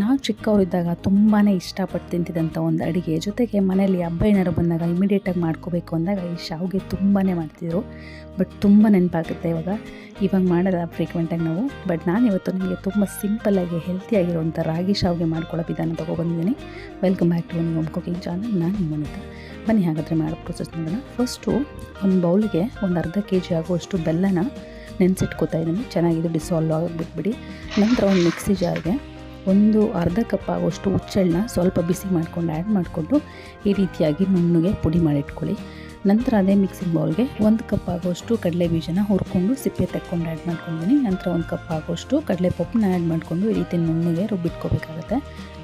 ನಾವು ಚಿಕ್ಕವರಿದ್ದಾಗ ತುಂಬಾ ಇಷ್ಟಪಟ್ಟು ತಿಂತಿದ್ದಂಥ ಒಂದು ಅಡುಗೆ. ಜೊತೆಗೆ ಮನೆಯಲ್ಲಿ ಹಬ್ಬ ಏನಾರು ಬಂದಾಗ ಇಮಿಡಿಯೇಟಾಗಿ ಮಾಡ್ಕೋಬೇಕು ಅಂದಾಗ ಈ ಶಾವಿಗೆ ತುಂಬಾ ಮಾಡ್ತಿದ್ರು. ಬಟ್ ತುಂಬ ನೆನಪಾಗುತ್ತೆ ಇವಾಗ. ಇವಾಗ ಮಾಡಲ್ಲ ಫ್ರೀಕ್ವೆಂಟಾಗಿ ನಾವು. ಬಟ್ ನಾನು ಇವತ್ತು ನಿಮಗೆ ತುಂಬ ಸಿಂಪಲ್ಲಾಗಿ ಹೆಲ್ತಿಯಾಗಿರುವಂಥ ರಾಗಿ ಶಾವಿಗೆ ಮಾಡ್ಕೊಳ್ಳೋ ವಿಧಾನ ತೊಗೊಬಂದಿದ್ದೀನಿ. ವೆಲ್ಕಮ್ ಬ್ಯಾಕ್ ಟು ನಿಮ್ಮ ಕುಕಿಂಗ್ ಚಾನಲ್ ನಾನು ಮನೆ ಬನ್ನಿ ಹಾಗಾದರೆ ಮಾಡೋ ಪ್ರೊಸೆಸ್ ನೋಡೋಣ. ಫಸ್ಟು ಒಂದು ಬೌಲ್ಗೆ ಒಂದು ಅರ್ಧ ಕೆ ಜಿ ಆಗುವಷ್ಟು ಬೆಲ್ಲನ ನೆನೆಸಿಟ್ಕೋತಾ ಇದ್ದೀನಿ. ಚೆನ್ನಾಗಿದ್ದು ಡಿಸಾಲ್ವ್ ಆಗಿಬಿಟ್ಬಿಡಿ ನಂತರ ಒಂದು ಮಿಕ್ಸಿ ಜಾರ್ಗೆ ಒಂದು ಅರ್ಧ ಕಪ್ ಆಗುವಷ್ಟು ಹುಚ್ಚೆಳ್ಳನ್ನ ಸ್ವಲ್ಪ ಬಿಸಿ ಮಾಡಿಕೊಂಡು ಆ್ಯಡ್ ಮಾಡಿಕೊಂಡು ಈ ರೀತಿಯಾಗಿ ನುಣ್ಣಗೆ ಪುಡಿ ಮಾಡಿಟ್ಕೊಳ್ಳಿ ನಂತರ ಅದೇ ಮಿಕ್ಸಿಂಗ್ ಬೌಲ್ಗೆ ಒಂದು ಕಪ್ ಆಗುವಷ್ಟು ಕಡಲೆ ಬೀಜನ ಹುರ್ಕೊಂಡು ಸಿಪ್ಪೆ ತಕ್ಕೊಂಡು ಆ್ಯಡ್ ಮಾಡ್ಕೊಂಡಿದ್ದೀನಿ ನಂತರ ಒಂದು ಕಪ್ ಆಗುವಷ್ಟು ಕಡಲೆ ಪಪ್ಪನ್ನ ಆ್ಯಡ್ ಮಾಡಿಕೊಂಡು ಈ ರೀತಿ ನುಣ್ಣಗೆ ರುಬ್ಬಿಟ್ಕೋಬೇಕಾಗುತ್ತೆ.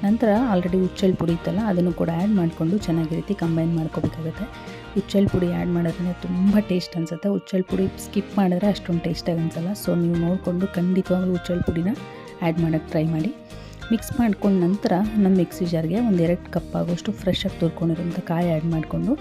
ನಂತರ ಆಲ್ರೆಡಿ ಹುಚ್ಚೆಳ್ಳು ಪುಡಿ ಇತ್ತಲ್ಲ, ಅದನ್ನು ಕೂಡ ಆ್ಯಡ್ ಮಾಡಿಕೊಂಡು ಚೆನ್ನಾಗಿ ರೀತಿ ಕಂಬೈನ್ ಮಾಡ್ಕೋಬೇಕಾಗುತ್ತೆ. ಹುಚ್ಚೆಳ್ಳು ಪುಡಿ ಆ್ಯಡ್ ಮಾಡೋದ್ರಿಂದ ತುಂಬ ಟೇಸ್ಟ್ ಅನಿಸುತ್ತೆ. ಹುಚ್ಚೆಳ್ಳು ಪುಡಿ ಸ್ಕಿಪ್ ಮಾಡಿದ್ರೆ ಅಷ್ಟೊಂದು ಟೇಸ್ಟಾಗಿ ಅನಿಸಲ್ಲ. ಸೊ ನೀವು ನೋಡಿಕೊಂಡು ಖಂಡಿತವಾಗ್ಲೂ ಹುಚ್ಚೆಳ್ಳು ಪುಡಿನ ಆ್ಯಡ್ ಮಾಡೋಕ್ಕೆ ಟ್ರೈ ಮಾಡಿ. ಮಿಕ್ಸ್ ಮಾಡ್ಕೊಂಡ ನಂತರ ನಮ್ಮ ಮಿಕ್ಸಿ ಜಾರ್ಗೆ ಒಂದು ಎರಡು ಕಪ್ ಆಗೋಷ್ಟು ಫ್ರೆಶ್ ಆಗಿ ತುರ್ಕೊಂಡಿರೋಂಥ ಕಾಯಿ ಆ್ಯಡ್ ಮಾಡಿಕೊಂಡು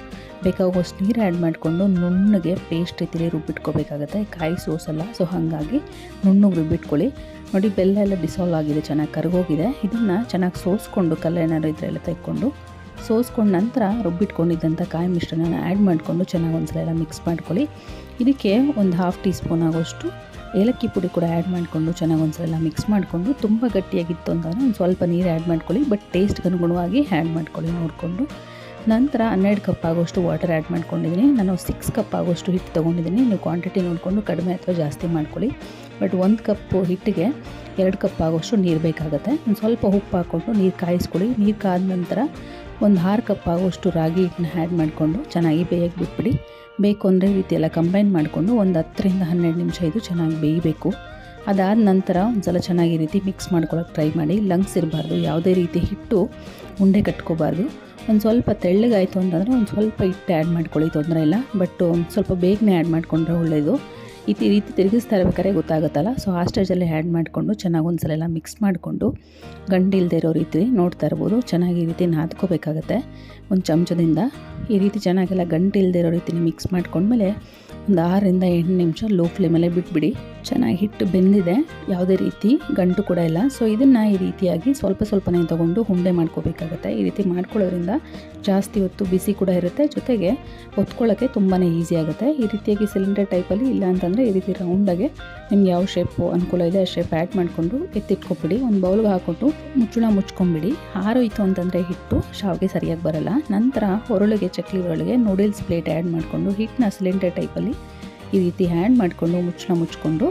ಬೇಕಾಗುವಷ್ಟು ನೀರು ಆ್ಯಡ್ ಮಾಡಿಕೊಂಡು ನುಣ್ಣಗೆ ಪೇಸ್ಟ್ ರೀತಿಲಿ ರುಬ್ಬಿಟ್ಕೋಬೇಕಾಗುತ್ತೆ. ಕಾಯಿ ಸೋಸಲ್ಲ ಸೊ ಹಾಗಾಗಿ ನುಣ್ಣಗೆ ರುಬ್ಬಿಟ್ಕೊಳ್ಳಿ. ನೋಡಿ, ಬೆಲ್ಲ ಎಲ್ಲ ಡಿಸಾಲ್ವ್ ಆಗಿದೆ, ಚೆನ್ನಾಗಿ ಕರಗೋಗಿದೆ. ಇದನ್ನು ಚೆನ್ನಾಗಿ ಸೋಸ್ಕೊಂಡು ಕಲ್ಲೇನಾದ್ರು ಇದ್ರೆ ಎಲ್ಲ ತೆಕ್ಕೊಂಡು, ಸೋಸ್ಕೊಂಡ ನಂತರ ರುಬ್ಬಿಟ್ಕೊಂಡಿದ್ದಂಥ ಕಾಯಿ ಮಿಶ್ರಣನ ಆ್ಯಡ್ ಮಾಡಿಕೊಂಡು ಚೆನ್ನಾಗಿ ಒಂದ್ಸಲ ಎಲ್ಲ ಮಿಕ್ಸ್ ಮಾಡ್ಕೊಳ್ಳಿ. ಇದಕ್ಕೆ ಒಂದು ಹಾಫ್ ಟೀ ಸ್ಪೂನ್ ಆಗೋಷ್ಟು ಏಲಕ್ಕಿ ಪುಡಿ ಕೂಡ ಆ್ಯಡ್ ಮಾಡಿಕೊಂಡು ಚೆನ್ನಾಗಿ ಒಂದ್ಸಲ ಮಿಕ್ಸ್ ಮಾಡಿಕೊಂಡು ತುಂಬ ಗಟ್ಟಿಯಾಗಿತ್ತು ಅಂತಂದರೆ ಒಂದು ಸ್ವಲ್ಪ ನೀರು ಆ್ಯಡ್ ಮಾಡ್ಕೊಳ್ಳಿ ಬಟ್ ಟೇಸ್ಟ್ಗೆ ಅನುಗುಣವಾಗಿ ಆ್ಯಡ್ ಮಾಡ್ಕೊಳ್ಳಿ ನೋಡಿಕೊಂಡು. ನಂತರ ಹನ್ನೆರಡು ಕಪ್ ಆಗೋಷ್ಟು ವಾಟರ್ ಆ್ಯಡ್ ಮಾಡ್ಕೊಂಡಿದ್ದೀನಿ. ನಾನು ಸಿಕ್ಸ್ ಕಪ್ ಆಗೋಷ್ಟು ಹಿಟ್ಟು ತೊಗೊಂಡಿದ್ದೀನಿ. ನೀವು ಕ್ವಾಂಟಿಟಿ ನೋಡಿಕೊಂಡು ಕಡಿಮೆ ಅಥವಾ ಜಾಸ್ತಿ ಮಾಡ್ಕೊಳ್ಳಿ. ಬಟ್ ಒಂದು ಕಪ್ಪು ಹಿಟ್ಟಿಗೆ ಎರಡು ಕಪ್ ಆಗೋಷ್ಟು ನೀರು ಬೇಕಾಗುತ್ತೆ. ಒಂದು ಸ್ವಲ್ಪ ಉಪ್ಪು ಹಾಕ್ಕೊಂಡು ನೀರು ಕಾಯಿಸ್ಕೊಳ್ಳಿ. ನೀರು ಕಾದ ನಂತರ ಒಂದು ಆರು ಕಪ್ ಆಗೋಷ್ಟು ರಾಗಿ ಹಿಟ್ಟನ್ನ ಆ್ಯಡ್ ಮಾಡಿಕೊಂಡು ಚೆನ್ನಾಗಿ ಬೇಯಕ್ಕೆ ಬಿಟ್ಬಿಡಿ. ಬೇಕು ಅಂದರೆ ಈ ರೀತಿ ಕಂಬೈನ್ ಮಾಡಿಕೊಂಡು ಒಂದು ಹತ್ತರಿಂದ ಹನ್ನೆರಡು ನಿಮಿಷ ಇದು ಚೆನ್ನಾಗಿ ಬೇಯಬೇಕು. ಅದಾದ ನಂತರ ಒಂದು ಸಲ ಚೆನ್ನಾಗಿ ರೀತಿ ಮಿಕ್ಸ್ ಮಾಡ್ಕೊಳ್ಳೋಕೆ ಟ್ರೈ ಮಾಡಿ. ಲಂಗ್ಸ್ ಇರಬಾರ್ದು, ಯಾವುದೇ ರೀತಿ ಹಿಟ್ಟು ಉಂಡೆ ಕಟ್ಕೋಬಾರ್ದು. ಒಂದು ಸ್ವಲ್ಪ ತೆಳ್ಳಗಾಯಿತು ಅಂತಂದರೆ ಒಂದು ಸ್ವಲ್ಪ ಹಿಟ್ಟು ಆ್ಯಡ್ ಮಾಡ್ಕೊಳ್ಳಿ, ತೊಂದರೆ ಇಲ್ಲ. ಬಟ್ ಸ್ವಲ್ಪ ಬೇಗನೆ ಆ್ಯಡ್ ಮಾಡಿಕೊಂಡ್ರೆ ಒಳ್ಳೆಯದು ಈ ರೀತಿ ತಿರುಗಿಸ್ತಾ ಇರ್ಬೇಕಾದ್ರೆ ಗೊತ್ತಾಗುತ್ತಲ್ಲ? ಸೊ ಆ ಸ್ಟೇಜಲ್ಲಿ ಆ್ಯಡ್ ಮಾಡಿಕೊಂಡು ಚೆನ್ನಾಗಿ ಒಂದ್ಸಲ ಎಲ್ಲ ಮಿಕ್ಸ್ ಮಾಡಿಕೊಂಡು ಗಂಡಿಲ್ದೇ ಇರೋ ರೀತಿ ನೋಡ್ತಾ ಇರ್ಬೋದು. ಚೆನ್ನಾಗಿ ಈ ರೀತಿ ನಾದ್ಕೋಬೇಕಾಗತ್ತೆ. ಒಂದು ಚಮಚದಿಂದ ಈ ರೀತಿ ಚೆನ್ನಾಗೆಲ್ಲ ಇಲ್ಲದೆ ಇರೋ ರೀತಿ ಮಿಕ್ಸ್ ಮಾಡ್ಕೊಂಡ್ಮೇಲೆ ಒಂದು ಆರರಿಂದ ಎಂಟು ನಿಮಿಷ ಲೋ ಫ್ಲೇಮಲ್ಲೇ ಬಿಟ್ಬಿಡಿ. ಚೆನ್ನಾಗಿ ಹಿಟ್ಟು ಬೆಂದಿದೆ, ಯಾವುದೇ ರೀತಿ ಗಂಟು ಕೂಡ ಇಲ್ಲ. ಸೊ ಇದನ್ನು ಈ ರೀತಿಯಾಗಿ ಸ್ವಲ್ಪ ಸ್ವಲ್ಪನೇ ತೊಗೊಂಡು ಉಂಡೆ ಮಾಡ್ಕೋಬೇಕಾಗುತ್ತೆ. ಈ ರೀತಿ ಮಾಡ್ಕೊಳ್ಳೋದ್ರಿಂದ ಜಾಸ್ತಿ ಹೊತ್ತು ಬಿಸಿ ಕೂಡ ಇರುತ್ತೆ. ಜೊತೆಗೆ ಹೊತ್ಕೊಳ್ಳೋಕ್ಕೆ ತುಂಬಾ ಈಸಿ ಆಗುತ್ತೆ. ಈ ರೀತಿಯಾಗಿ ಸಿಲಿಂಡರ್ ಟೈಪಲ್ಲಿ ಇಲ್ಲ ಅಂತಂದರೆ ಈ ರೀತಿ ರೌಂಡಾಗೆ ನಿಮ್ಗೆ ಯಾವ ಶೇಪು ಅನುಕೂಲ ಇದೆ ಆ ಶೇಪ್ ಆ್ಯಡ್ ಮಾಡಿಕೊಂಡು ಎತ್ತಿಟ್ಕೊಬಿಡಿ. ಒಂದು ಬೌಲ್ಗೆ ಹಾಕ್ಕೊಂಡು ಮುಚ್ಚಳ ಮುಚ್ಕೊಂಬಿಡಿ. ಹಾರೋಯಿತು ಅಂತಂದರೆ ಹಿಟ್ಟು ಶಾವಿಗೆ ಸರಿಯಾಗಿ ಬರಲ್ಲ. ನಂತರ ಹೊರಳಿಗೆ ಚಕ್ಲಿ ಹೊರಳಿಗೆ ನೂಡಲ್ಸ್ ಪ್ಲೇಟ್ ಆ್ಯಡ್ ಮಾಡಿಕೊಂಡು ಹಿಟ್ಟನ್ನ ಸಿಲಿಂಡರ್ ಟೈಪಲ್ಲಿ ಈ ರೀತಿ ಹ್ಯಾಂಡ್ ಮಾಡಿಕೊಂಡು, ಮುಚ್ಚಳ ಮುಚ್ಕೊಂಡು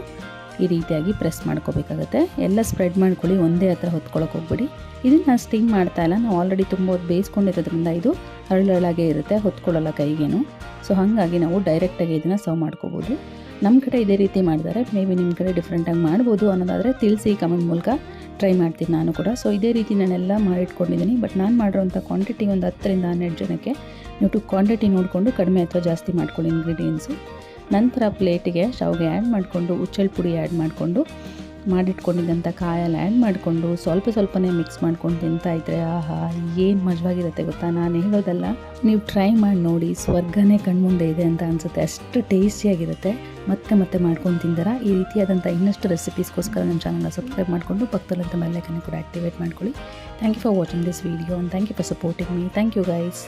ಈ ರೀತಿಯಾಗಿ ಪ್ರೆಸ್ ಮಾಡ್ಕೋಬೇಕಾಗುತ್ತೆ. ಎಲ್ಲ ಸ್ಪ್ರೆಡ್ ಮಾಡ್ಕೊಳ್ಳಿ, ಒಂದೇ ಹತ್ರ ಹೊತ್ಕೊಳ್ಳೋಕೆ ಹೋಗ್ಬಿಡಿ. ಇದನ್ನು ಸ್ಟೀಮ್ ಮಾಡ್ತಾ ಇಲ್ಲ. ನಾವು ಆಲ್ರೆಡಿ ತುಂಬ ಹೊತ್ತು ಬೇಯಿಸ್ಕೊಂಡಿರೋದ್ರಿಂದ ಇದು ಹರಳಾಗೆ ಇರುತ್ತೆ, ಹೊತ್ಕೊಳ್ಳೋಲ್ಲ ಕೈಗೇನು. ಸೊ ಹಾಗಾಗಿ ನಾವು ಡೈರೆಕ್ಟಾಗಿ ಇದನ್ನು ಸರ್ವ್ ಮಾಡ್ಕೋಬೋದು. ನಮ್ಮ ಕಡೆ ಇದೇ ರೀತಿ ಮಾಡಿದ್ದಾರೆ. ಮೇ ಬಿ ನಿಮ್ಮ ಕಡೆ ಡಿಫ್ರೆಂಟಾಗಿ ಮಾಡ್ಬೋದು ಅನ್ನೋದಾದರೆ ತಿಳಿಸಿ ಕಮೆಂಟ್ ಮೂಲಕ ಟ್ರೈ ಮಾಡ್ತೀನಿ ನಾನು ಕೂಡ. ಸೊ ಇದೇ ರೀತಿ ನಾನೆಲ್ಲ ಮಾಡಿಟ್ಕೊಂಡಿದ್ದೀನಿ ಬಟ್ ನಾನು ಮಾಡಿರೋಂಥ ಕ್ವಾಂಟಿಟಿ ಒಂದು ಹತ್ತರಿಂದ ಹನ್ನೆರಡು ಜನಕ್ಕೆ ನೀವು ಕ್ವಾಂಟಿಟಿ ನೋಡಿಕೊಂಡು ಕಡಿಮೆ ಅಥವಾ ಜಾಸ್ತಿ ಮಾಡ್ಕೊಳ್ಳಿ ಇಂಗ್ರೀಡಿಯೆಂಟ್ಸು ನಂತರ ಪ್ಲೇಟಿಗೆ ಶಾವಿಗೆ ಆ್ಯಡ್ ಮಾಡಿಕೊಂಡು ಉಚ್ಚಲ್ ಪುಡಿ ಆ್ಯಡ್ ಮಾಡಿಕೊಂಡು, ಮಾಡಿಟ್ಕೊಂಡಿದ್ದಂಥ ಕಾಯಲ್ಲಿ ಆ್ಯಡ್ ಮಾಡಿಕೊಂಡು, ಸ್ವಲ್ಪ ಸ್ವಲ್ಪನೇ ಮಿಕ್ಸ್ ಮಾಡ್ಕೊಂಡು ತಿಂತಾ ಇದ್ರೆ ಆಹಾ, ಏನು ಮಜವಾಗಿರುತ್ತೆ ಗೊತ್ತಾ? ನಾನು ಹೇಳೋದಲ್ಲ, ನೀವು ಟ್ರೈ ಮಾಡಿ ನೋಡಿ, ಸ್ವರ್ಗನೇ ಕಣ್ಮುಂದೆ ಇದೆ ಅಂತ ಅನಿಸುತ್ತೆ. ಅಷ್ಟು ಟೇಸ್ಟಿಯಾಗಿರುತ್ತೆ ಮತ್ತೆ ಮತ್ತೆ ಮಾಡ್ಕೊಂಡು ತಿಂದಾರ? ಈ ರೀತಿಯಾದಂಥ ಇನ್ನಷ್ಟು ರೆಸಿಪೀಸ್ಗೋಸ್ಕರ ನಮ್ಮ ಚಾನಲ್ನ ಸಬ್ಸ್ಕ್ರೈಬ್ ಮಾಡಿಕೊಂಡು, ಪಕ್ಕದಲ್ಲಂಥ ಬೆಲ್ಲೈಕನ್ನು ಕೂಡ ಆ್ಯಕ್ಟಿವೇಟ್ ಮಾಡ್ಕೊಳ್ಳಿ. Thank you for watching this video and thank you for supporting me thank you guys